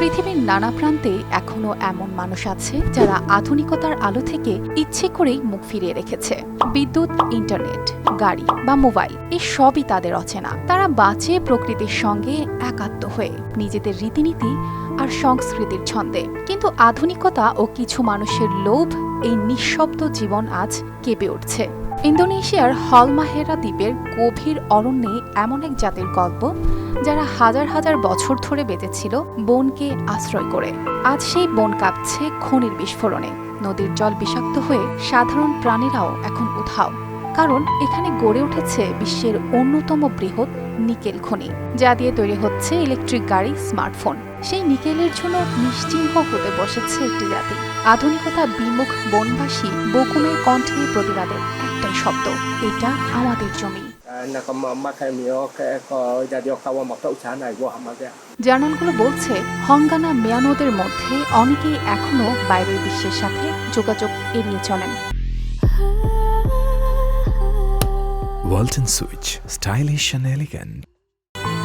পৃথিবীর নানা প্রান্তে এখনও এমন মানুষ আছে যারা আধুনিকতার আলো থেকে ইচ্ছে করেই মুখ ফিরিয়ে রেখেছে। বিদ্যুৎ, ইন্টারনেট, গাড়ি বা মোবাইল, এই সবই তাদের অচেনা। তারা বাঁচে প্রকৃতির সঙ্গে একাত্ম হয়ে, নিজেদের রীতিনীতি আর সংস্কৃতির ছন্দে। কিন্তু আধুনিকতা ও কিছু মানুষের লোভ, এই নিঃশব্দ জীবন আজ কেঁপে উঠছে। ইন্দোনেশিয়ার হলমাহেরা দ্বীপের গভীর অরণ্যে এমন এক জাতির গল্প যারা হাজার হাজার বছর ধরে বেঁচেছিল বনকে আশ্রয় করে। আজ সেই বন কাঁপছে খনির বিস্ফোরণে। নদীর জল বিষাক্ত হয়ে সাধারণ প্রাণীরাও এখন উধাও। কারণ এখানে গড়ে উঠেছে বিশ্বের অন্যতম বৃহৎ নিকেল খনি, যা দিয়ে তৈরি হচ্ছে ইলেকট্রিক গাড়ি, স্মার্টফোন। সেই নিকেলের জন্য নিশ্চিহ্ন হতে বসেছে একটি জাতি। আধুনিকতা বিমুখ বনবাসী বকুমের কণ্ঠে প্রতিবাদের একটাই শব্দ এটা আমাদের জমি। জার্নালগুলো বলছে হঙ্গানা মেয়ানোদের মধ্যে অনেকেই এখনও বাইরের বিশ্বের সাথে যোগাযোগ এড়িয়ে চলেন। Walton Switch, stylish and elegant.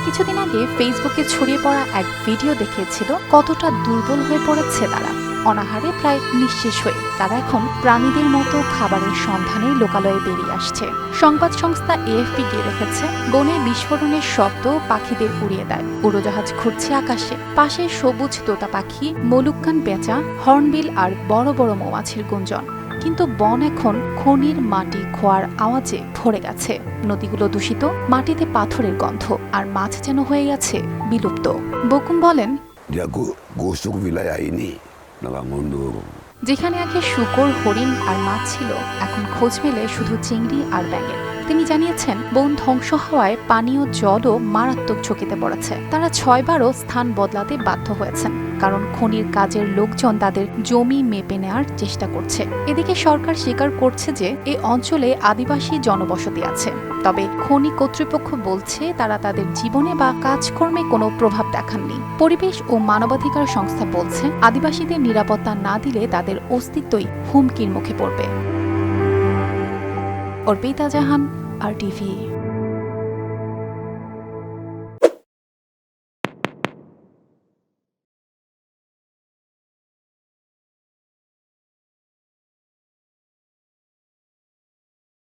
কিছুদিন আগে ফেসবুকে ছড়িয়ে পড়া এক ভিডিও দেখিয়েছিল কতটা দুর্বল হয়ে পড়েছে তারা। অনাহারে প্রায় নিঃশেষ হয়ে তারা এখন প্রাণীদের মতো খাবারের সন্ধানে লোকালয়ে বেরিয়ে আসছে। সংবাদ সংস্থা এএফপি গিয়ে রেখেছে বনে বিস্ফোরণের শব্দ পাখিদের উড়িয়ে দেয়। উড়োজাহাজ ঘুরছে আকাশে। পাশে সবুজ তোতা পাখি, মলুক্কান পেঁচা, হর্নবিল আর বড় বড় মৌমাছির গুঞ্জন। কিন্তু বন এখন খনির মাটি খোয়ার আওয়াজে ভরে গেছে। নদীগুলো দূষিত, মাটিতে পাথরের গন্ধ, আর মাছ যেন হয়ে গেছে বিলুপ্ত। বকুম বলেন যেখানে আগে শুকর হরিণ আর মাছ ছিল এখন খোঁজ মেলে শুধু চিংড়ি আর ব্যাঙের। তিনি জানিয়েছেন, বন ধ্বংস হওয়ায় পানীয় জলও মারাত্মক ঝুঁকিতে পড়েছে। তারা ছয়বারও স্থান বদলাতে বাধ্য হয়েছেন, কারণ খনির কাজের লোকজন তাদের জমি মেপে নেওয়ার চেষ্টা করছে। এদিকে সরকার স্বীকার করছে যে এই অঞ্চলে আদিবাসী জনবসতি আছে। তবে খনি কর্তৃপক্ষ বলছে, তারা তাদের জীবনে বা কাজকর্মে কোনো প্রভাব দেখাননি। পরিবেশ ও মানবাধিকার সংস্থা বলছে, আদিবাসীদের নিরাপত্তা না দিলে তাদের অস্তিত্বই হুমকির মুখে পড়বে। অর্পিতা জাহান আর টিভি